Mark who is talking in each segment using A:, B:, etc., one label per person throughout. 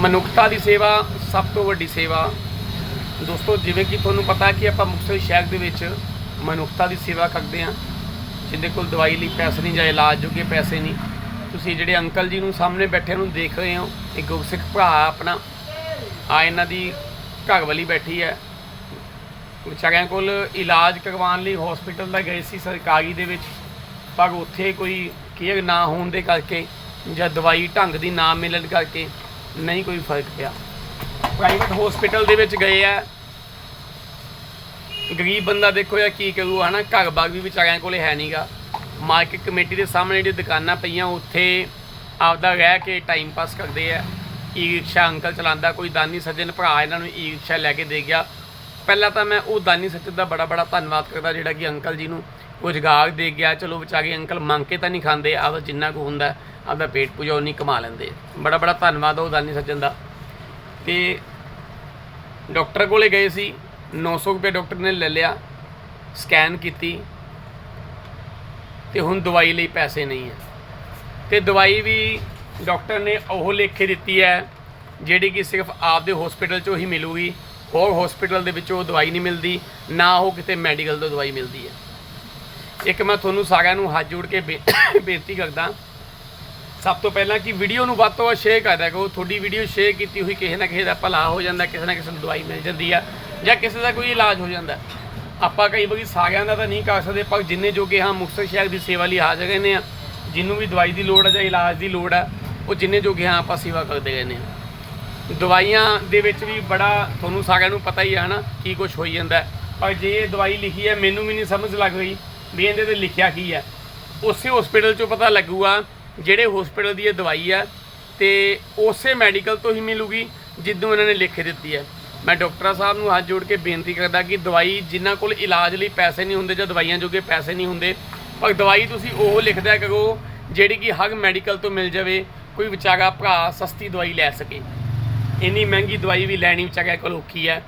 A: ਮਨੁੱਖਤਾ ਦੀ ਸੇਵਾ ਸਭ ਤੋਂ ਵੱਡੀ ਸੇਵਾ। ਦੋਸਤੋ, ਜਿਵੇਂ ਕਿ ਤੁਹਾਨੂੰ ਪਤਾ ਕਿ ਆਪਾਂ ਮੁਕਤਸਰ ਸ਼ਹਿਰ ਦੇ ਵਿੱਚ ਮਨੁੱਖਤਾ ਦੀ ਸੇਵਾ ਕਰਦੇ ਹਾਂ। ਜਿਹਦੇ ਕੋਲ ਦਵਾਈ ਲਈ ਪੈਸੇ ਨਹੀਂ ਜਾਂ ਇਲਾਜ ਜੋਗੇ ਪੈਸੇ ਨਹੀਂ। ਤੁਸੀਂ ਜਿਹੜੇ ਅੰਕਲ ਜੀ ਨੂੰ ਸਾਹਮਣੇ ਬੈਠੇ ਨੂੰ ਦੇਖ ਰਹੇ ਹੋ, ਇਹ ਗੁਰਸਿੱਖ ਭਰਾ ਆਪਣਾ। ਆ ਇਹਨਾਂ ਦੀ ਘਰ ਵਾਲੀ ਬੈਠੀ ਹੈ। ਵਿਚਾਰਿਆਂ ਕੋਲ ਇਲਾਜ ਕਰਵਾਉਣ ਲਈ ਹਸਪੀਟਲ ਦਾ ਗਏ ਸੀ ਸਰਕਾਰੀ ਦੇ ਵਿੱਚ। ਪਰ ਉੱਥੇ ਕੋਈ ਕੇਅਰ ਨਾ ਹੋਣ ਦੇ ਕਰਕੇ ਜਾਂ ਦਵਾਈ ਢੰਗ ਦੀ ਨਾ ਮਿਲਣ ਕਰਕੇ ਨਹੀਂ ਕੋਈ ਫ਼ਰਕ ਪਿਆ। ਪ੍ਰਾਈਵੇਟ ਹਸਪੀਟਲ ਦੇ ਵਿੱਚ ਗਏ ਆ। ਗਰੀਬ ਬੰਦਾ ਦੇਖੋ ਯਾ ਕੀ ਕਰੂ, ਹਨਾ? ਘਰ ਬਾਗ ਵੀ ਵਿਚਾਰਿਆਂ ਕੋਲੇ ਹੈ ਨਹੀਂਗਾ ਮਾਰਕੀਟ ਕਮੇਟੀ ਦੇ ਸਾਹਮਣੇ ਜਿਹੜੀ ਦੁਕਾਨਾਂ ਪਈਆਂ, ਉੱਥੇ ਆਪਦਾ ਰਹਿ ਕੇ ਟਾਈਮ ਪਾਸ ਕਰਦੇ ਆ। ਈ ਰਿਕਸ਼ਾ ਅੰਕਲ ਚਲਾਉਂਦਾ, ਕੋਈ ਦਾਨੀ ਸੱਜਣ ਭਰਾ ਇਹਨਾਂ ਨੂੰ ਈ ਰਿਕਸ਼ਾ ਲੈ ਕੇ ਦੇ ਗਿਆ। ਪਹਿਲਾਂ ਤਾਂ ਮੈਂ ਉਹ ਦਾਨੀ ਸੱਜਣ ਦਾ ਬੜਾ ਬੜਾ ਧੰਨਵਾਦ ਕਰਦਾ, ਜਿਹੜਾ ਕਿ ਅੰਕਲ ਜੀ ਨੂੰ ਰੁਜ਼ਗਾਰ ਦੇ ਗਿਆ, ਚਲੋ ਵਿਚਾਰੇ ਅੰਕਲ ਮੰਗ ਕੇ ਤਾਂ ਨਹੀਂ ਖਾਂਦੇ ਆਪਦਾ ਜਿੰਨਾ ਕੁ ਹੁੰਦਾ, ਆਪਦਾ ਪੇਟ ਪੂਜਾ ਉਨੀ ਕਮਾ ਲੈਂਦੇ ਬੜਾ ਬੜਾ ਧੰਨਵਾਦ ਉਹ ਦਾਨੀ ਸੱਜਣ ਦਾ। ਤੇ ਡਾਕਟਰ ਕੋਲੇ ਗਏ ਸੀ 900 ਰੁਪਏ ਡਾਕਟਰ ਨੇ ਲੈ ਲਿਆ, ਸਕੈਨ ਕੀਤੀ, ਤੇ ਹੁਣ ਦਵਾਈ ਲਈ ਪੈਸੇ ਨਹੀਂ ਹੈ ਤੇ ਦਵਾਈ ਵੀ ਡਾਕਟਰ ਨੇ ਉਹ ਲਿਖ ਕੇ ਦਿੱਤੀ ਹੈ, ਜਿਹੜੀ ਕਿ ਸਿਰਫ ਆਪਦੇ ਹਸਪੀਟਲ 'ਚੋਂ ਹੀ ਮਿਲੂਗੀ, ਹੋਰ ਹਸਪੀਟਲ ਦੇ ਵਿੱਚੋਂ ਉਹ ਦਵਾਈ ਨਹੀਂ ਮਿਲਦੀ, ਨਾ ਉਹ ਕਿਤੇ ਮੈਡੀਕਲ ਤੋਂ ਦਵਾਈ ਮਿਲਦੀ ਹੈ। ਇੱਕ ਮੈਂ ਤੁਹਾਨੂੰ ਸਾਰਿਆਂ ਨੂੰ ਹੱਥ ਜੋੜ ਕੇ ਬੇ- ਬੇਨਤੀ ਕਰਦਾ। ਸਭ ਤੋਂ ਪਹਿਲਾਂ ਕਿ ਵੀਡੀਓ ਨੂੰ ਵੱਧ ਤੋਂ ਵੱਧ ਸ਼ੇਅਰ ਕਰਦਾ ਕਰੋ। ਤੁਹਾਡੀ ਵੀਡੀਓ ਸ਼ੇਅਰ ਕੀਤੀ ਹੋਈ ਕਿਸੇ ਨਾ ਕਿਸੇ ਦਾ ਭਲਾ ਹੋ ਜਾਂਦਾ, ਕਿਸੇ ਨਾ ਕਿਸੇ ਨੂੰ ਦਵਾਈ ਮਿਲ ਜਾਂਦੀ ਆ ਜਾਂ ਕਿਸੇ ਦਾ ਕੋਈ ਇਲਾਜ ਹੋ ਜਾਂਦਾ। ਆਪਾਂ ਕਈ ਵਾਰੀ ਸਾਰਿਆਂ ਦਾ ਤਾਂ ਨਹੀਂ ਕਰ ਸਕਦੇ, ਪਰ ਜਿੰਨੇ ਜੋਗੇ ਹਾਂ ਮੁਕਤਸਰ ਸ਼ਹਿਰ ਦੀ ਸੇਵਾ ਲਈ ਹਾਜ਼ਰ ਰਹਿੰਦੇ ਆ ਜਿਹਨੂੰ ਵੀ ਦਵਾਈ ਦੀ ਲੋੜ ਹੈ ਜਾਂ ਇਲਾਜ ਦੀ ਲੋੜ ਹੈ ਉਹ ਜਿੰਨੇ ਜੋਗੇ ਹਾਂ ਆਪਾਂ ਸੇਵਾ ਕਰਦੇ ਰਹਿੰਦੇ ਆ। ਦਵਾਈਆਂ ਦੇ ਵਿੱਚ ਵੀ ਬੜਾ ਤੁਹਾਨੂੰ ਸਾਰਿਆਂ ਨੂੰ ਪਤਾ ਹੀ ਹੈ ਹਨਾ, ਕੀ ਕੁਝ ਹੋਈ ਜਾਂਦਾ। ਪਰ ਜੇ ਇਹ ਦਵਾਈ ਲਿਖੀ ਹੈ ਮੈਨੂੰ ਵੀ ਨਹੀਂ ਸਮਝ ਲੱਗ ਰਹੀ। ਵੀ ਇਹਦੇ ਤੇ ਲਿਖਿਆ ਕੀ ਹੈ ਉਸੇ ਹਸਪੀਟਲ 'ਚੋਂ ਪਤਾ ਲੱਗੂਗਾ ਜਿਹੜੇ ਹਸਪੀਟਲ ਦੀ ਇਹ ਦਵਾਈ ਹੈ ਤੇ ਉਸੇ ਮੈਡੀਕਲ ਤੋਂ ਹੀ ਮਿਲੂਗੀ ਜਿੱਦੋਂ ਇਹਨਾਂ ਨੇ ਲਿਖ ਦਿੱਤੀ ਹੈ ਮੈਂ ਡਾਕਟਰ ਸਾਹਿਬ ਨੂੰ ਹੱਥ ਜੋੜ ਕੇ ਬੇਨਤੀ ਕਰਦਾ ਕਿ ਦਵਾਈ ਜਿਨ੍ਹਾਂ ਕੋਲ ਇਲਾਜ ਲਈ ਪੈਸੇ ਨਹੀਂ ਹੁੰਦੇ ਜਾਂ ਦਵਾਈਆਂ ਜੋਗੇ ਪੈਸੇ ਨਹੀਂ ਹੁੰਦੇ, ਪਰ ਦਵਾਈ ਤੁਸੀਂ ਉਹ ਲਿਖਦਾ ਕਰੋ ਜਿਹੜੀ ਕਿ ਹਰ ਮੈਡੀਕਲ ਤੋਂ ਮਿਲ ਜਾਵੇ, ਕੋਈ ਵਿਚਾਰਾ ਭਰਾ ਸਸਤੀ ਦਵਾਈ ਲੈ ਸਕੇ। ਇੰਨੀ ਮਹਿੰਗੀ ਦਵਾਈ ਵੀ ਲੈਣੀ ਵਿਚਾਰਿਆਂ ਕੋਲ ਔਖੀ ਹੈ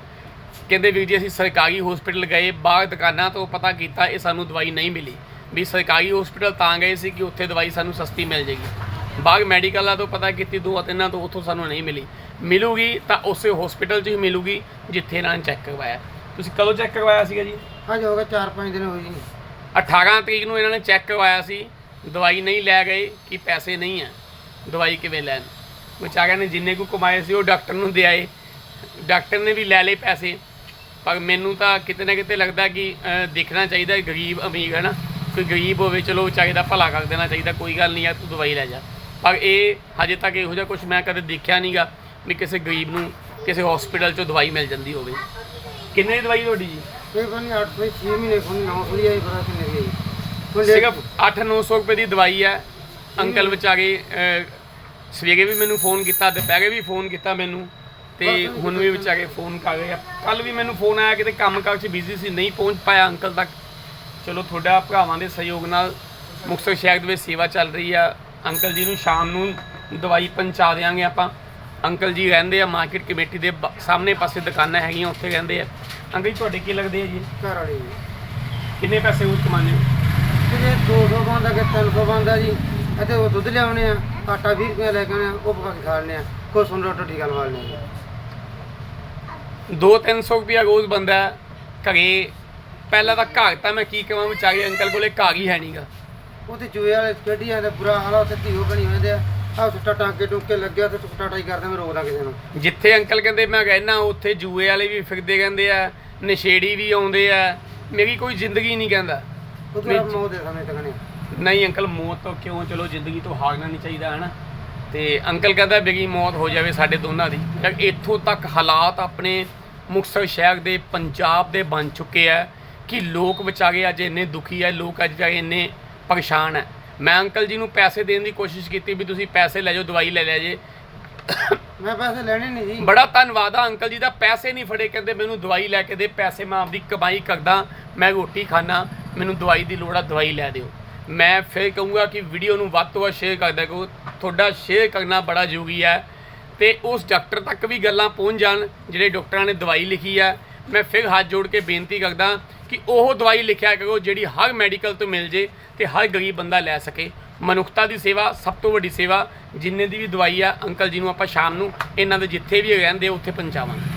A: ਕਹਿੰਦੇ ਵੀਰ ਜੀ ਅਸੀਂ ਸਰਕਾਰੀ ਹਸਪੀਟਲ ਗਏ ਬਾਹਰ ਦੁਕਾਨਾਂ ਤੋਂ ਪਤਾ ਕੀਤਾ ਇਹ ਸਾਨੂੰ ਦਵਾਈ ਨਹੀਂ ਮਿਲੀ। ਵੀ ਸਰਕਾਰੀ ਹਸਪੀਟਲ ਤਾਂ ਗਏ ਸੀ ਕਿ ਉੱਥੇ ਦਵਾਈ ਸਾਨੂੰ ਸਸਤੀ ਮਿਲ ਜੇਗੀ ਬਾਹਰ ਮੈਡੀਕਲਾਂ ਤੋਂ ਪਤਾ ਕੀਤੀ ਦੋ ਤਿੰਨਾਂ ਤੋਂ ਉੱਥੋਂ ਸਾਨੂੰ ਨਹੀਂ ਮਿਲੀ। ਮਿਲੂਗੀ ਤਾਂ ਉਸੇ ਹਸਪੀਟਲ 'ਚ ਹੀ ਮਿਲੂਗੀ ਜਿੱਥੇ ਇਹਨਾਂ ਨੇ ਚੈੱਕ ਕਰਵਾਇਆ। ਤੁਸੀਂ ਕਦੋਂ ਚੈੱਕ ਕਰਵਾਇਆ ਸੀਗਾ ਜੀ?
B: ਅੱਜ ਹੋ ਗਿਆ 4-5 ਦਿਨ ਹੋਏ ਜੀ।
A: 18 ਤਰੀਕ ਨੂੰ ਇਹਨਾਂ ਨੇ ਚੈੱਕ ਕਰਵਾਇਆ ਸੀ। ਦਵਾਈ ਨਹੀਂ ਲੈ ਗਏ ਕਿ ਪੈਸੇ ਨਹੀਂ ਹੈ ਦਵਾਈ ਕਿਵੇਂ ਲੈਣ? ਵਿਚਾਰਿਆਂ ਨੇ ਜਿੰਨੇ ਕੁ ਕਮਾਏ ਸੀ ਉਹ ਡਾਕਟਰ ਨੂੰ ਦੇ ਆਏ। ਡਾਕਟਰ ਨੇ ਵੀ ਲੈ ਲਏ ਪੈਸੇ। ਪਰ ਮੈਨੂੰ ਤਾਂ ਕਿਤੇ ਨਾ ਕਿਤੇ ਲੱਗਦਾ ਕਿ ਦੇਖਣਾ ਚਾਹੀਦਾ ਗਰੀਬ ਅਮੀਰ ਹੈ ਨਾ ਕੋਈ ਗਰੀਬ ਹੋਵੇ ਚਲੋ ਵਿਚਾਰੇ ਦਾ ਭਲਾ ਕਰ ਦੇਣਾ ਚਾਹੀਦਾ ਕੋਈ ਗੱਲ ਨਹੀਂ ਯਾਰ ਤੂੰ ਦਵਾਈ ਲੈ ਜਾ। ਪਰ ਇਹ ਹਜੇ ਤੱਕ ਇਹੋ ਜਿਹਾ ਕੁਝ ਮੈਂ ਕਦੇ ਦੇਖਿਆ ਨਹੀਂਗਾ ਵੀ ਕਿਸੇ ਗਰੀਬ ਨੂੰ ਕਿਸੇ ਹਸਪੀਟਲ 'ਚੋਂ ਦਵਾਈ ਮਿਲ ਜਾਂਦੀ ਹੋਵੇ। ਕਿੰਨੇ ਦੀ ਦਵਾਈ ਤੁਹਾਡੀ ਜੀ?
B: ਕੋਈ ਬਣੀ 8 ਤੋਂ 6 ਮਹੀਨੇ 9 ਸੌ ਦੀ ਆਈ ਪਤਾ ਕਿੰਨੇ ਦੀ ਆਈ
A: ਸਿਰਫ 8-900 ਰੁਪਏ ਦੀ ਦਵਾਈ ਹੈ। ਅੰਕਲ ਵਿਚਾਰੇ ਸਵੇਰੇ ਵੀ ਮੈਨੂੰ ਫੋਨ ਕੀਤਾ ਦੁਪਹਿਰੇ ਵੀ ਫੋਨ ਕੀਤਾ ਮੈਨੂੰ। ਤੇ ਹੁਣ ਵੀ ਵਿਚਾਰੇ ਫੋਨ ਕਰ ਰਹੇ ਆ। ਕੱਲ ਵੀ ਮੈਨੂੰ ਫੋਨ ਆਇਆ ਕਿਤੇ ਕੰਮ ਕਾਰ 'ਚ ਬਿਜ਼ੀ ਸੀ ਨਹੀਂ ਪਹੁੰਚ ਪਾਇਆ ਅੰਕਲ ਤੱਕ। ਚਲੋ ਤੁਹਾਡਾ ਭਰਾਵਾਂ ਦੇ ਸਹਿਯੋਗ ਨਾਲ ਮੁਕਤਸਰ ਸ਼ਹਿਰ ਦੇ ਵਿੱਚ ਸੇਵਾ ਚੱਲ ਰਹੀ ਆ। ਅੰਕਲ ਜੀ ਨੂੰ ਸ਼ਾਮ ਨੂੰ ਦਵਾਈ ਪਹੁੰਚਾ ਦੇਵਾਂਗੇ ਆਪਾਂ। ਅੰਕਲ ਜੀ ਰਹਿੰਦੇ ਆ ਮਾਰਕੀਟ ਕਮੇਟੀ ਦੇ ਸਾਹਮਣੇ ਪਾਸੇ ਦੁਕਾਨਾਂ ਹੈਗੀਆਂ ਉੱਥੇ ਰਹਿੰਦੇ ਆ। ਅੰਕਲ ਜੀ ਤੁਹਾਡੇ ਕੀ ਲੱਗਦੇ ਆ ਜੀ?
B: ਘਰ ਵਾਲੀ ਜੀ।
A: ਕਿੰਨੇ ਪੈਸੇ ਉਹ ਕਮਾਉਂਦੇ
B: ਕਿਤੇ 200 ਬੰਦਾ ਕਿ 300 ਬੰਦਾ ਜੀ। ਅਤੇ ਉਹ ਦੁੱਧ ਲਿਆਉਣੇ ਆ ਆਟਾ 20 ਰੁਪਏ ਲੈ ਕੇ ਆਉਣੇ ਆ ਉਹ ਪਕਾ ਕੇ ਖਾ ਲੈਣੇ ਆ। ਕੋਈ ਸੁਣ ਰੋਟੀ ਟੀਕਾ ਲਵਾ ਲੈਣੇ ਆ
A: 2-300 ਰੁਪਿਆ ਰੋਜ਼ ਬੰਦਾ ਘਰੇ ਪਹਿਲਾਂ ਤਾਂ ਘਰ ਤਾਂ ਮੈਂ ਕੀ ਕਹਾਂ ਵਿਚਾਰੇ ਅੰਕਲ ਕੋਲੇ ਘਰ ਹੀ ਹੈ ਨਹੀਂਗਾ
B: ਉਹ ਤੇ ਚੂਹੇ ਵਾਲੇ ਕੱਢੀਆਂ ਦਾ ਬੁਰਾ ਹਾਲ ਆ ਉੱਥੇ ਧੀਓ ਬਣੀ ਹੋਏ ਦੇ ਆ। ਆਹ ਸੁੱਟਾ ਟਾਂਕੇ ਟੁੰਕੇ ਲੱਗਿਆ ਤੇ ਟੁੱਟਾ ਟਾਈ ਕਰਦੇ ਮੈਂ ਰੋਕਦਾ ਕਿਸੇ ਨੂੰ।
A: ਜਿੱਥੇ ਅੰਕਲ ਕਹਿੰਦੇ ਮੈਂ ਰਹਿਣਾ ਉੱਥੇ ਜੂਏ ਵਾਲੇ ਵੀ ਫਿਰਦੇ ਕਹਿੰਦੇ ਆ ਨਸ਼ੇੜੀ ਵੀ ਆਉਂਦੇ ਆ। ਮੇਰੀ ਕੋਈ ਜ਼ਿੰਦਗੀ ਨਹੀਂ ਕਹਿੰਦਾ।
B: ਉਹ ਤੋਂ ਮੌਤ ਦੇ ਸਮੇਂ ਤੱਕ
A: ਨਹੀਂ ਅੰਕਲ ਮੌਤ ਤੋਂ ਕਿਉਂ? ਚਲੋ ਜ਼ਿੰਦਗੀ ਤੋਂ ਹਾਰਨਾ ਨਹੀਂ ਚਾਹੀਦਾ ਹਨਾ? ਤੇ ਅੰਕਲ ਕਹਿੰਦਾ ਮੇਰੀ ਮੌਤ ਹੋ ਜਾਵੇ ਸਾਡੇ ਦੋਨਾਂ ਦੀ। ਇੱਥੋਂ ਤੱਕ ਹਾਲਾਤ ਆਪਣੇ ਮੁਕਤਸਰ ਸ਼ਹਿਰ ਦੇ ਪੰਜਾਬ ਦੇ ਬਣ ਚੁੱਕੇ ਆ ਕਿ ਲੋਕ ਵਿਚਾਰੇ ਅੱਜ ਇੰਨੇ ਦੁਖੀ ਆ ਲੋਕ ਅੱਜ ਵਿਚਾਰੇ ਇੰਨੇ ਪਰੇਸ਼ਾਨ ਆ। ਮੈਂ ਅੰਕਲ ਜੀ ਨੂੰ ਪੈਸੇ ਦੇਣ ਦੀ ਕੋਸ਼ਿਸ਼ ਕੀਤੀ ਵੀ ਤੁਸੀਂ ਪੈਸੇ ਲੈ ਜਾਓ ਦਵਾਈ ਲੈ ਲਿਆ ਜੇ।
B: ਮੈਂ ਪੈਸੇ ਲੈਣੇ ਨਹੀਂ ਜੀ।
A: ਬੜਾ ਧੰਨਵਾਦ ਆ ਅੰਕਲ ਜੀ ਦਾ ਪੈਸੇ ਨਹੀਂ ਫੜੇ ਕਹਿੰਦੇ ਮੈਨੂੰ ਦਵਾਈ ਲੈ ਕੇ ਦੇ ਪੈਸੇ ਮੈਂ ਆਪਦੀ ਕਮਾਈ ਕਰਦਾ ਮੈਂ ਰੋਟੀ ਖਾਣਾ ਮੈਨੂੰ ਦਵਾਈ ਦੀ ਲੋੜ ਆ ਦਵਾਈ ਲੈ ਦਿਓ। ਮੈਂ ਫਿਰ ਕਹੂੰਗਾ ਕਿ ਵੀਡੀਓ ਨੂੰ ਵੱਧ ਤੋਂ ਵੱਧ ਸ਼ੇਅਰ ਕਰਦਾ ਕੋ ਤੁਹਾਡਾ ਸ਼ੇਅਰ ਕਰਨਾ ਬੜਾ ਜ਼ਰੂਰੀ ਹੈ। ਤੇ ਉਸ ਡਾਕਟਰ ਤੱਕ ਵੀ ਗੱਲਾਂ ਪਹੁੰਚ ਜਾਣ, ਜਿਹੜੇ ਡਾਕਟਰਾਂ ਨੇ ਦਵਾਈ ਲਿਖੀ ਹੈ। ਮੈਂ ਫਿਰ ਹੱਥ ਜੋੜ ਕੇ ਬੇਨਤੀ ਕਰਦਾ ਕਿ ਉਹ ਦਵਾਈ ਲਿਖਿਆ ਕਰੋ ਜਿਹੜੀ ਹਰ ਮੈਡੀਕਲ ਤੋਂ ਮਿਲ ਜੇ ਤੇ ਹਰ ਗਰੀਬ ਬੰਦਾ ਲੈ ਸਕੇ। ਮਨੁੱਖਤਾ ਦੀ ਸੇਵਾ ਸਭ ਤੋਂ ਵੱਡੀ ਸੇਵਾ ਜਿੰਨੇ ਦੀ ਵੀ ਦਵਾਈ ਆ, ਅੰਕਲ ਜੀ ਨੂੰ ਆਪਾਂ ਸ਼ਾਮ ਨੂੰ, ਇਹਨਾਂ ਦੇ ਜਿੱਥੇ ਵੀ ਰਹਿੰਦੇ ਉੱਥੇ ਪਹੁੰਚਾਵਾਂਗੇ।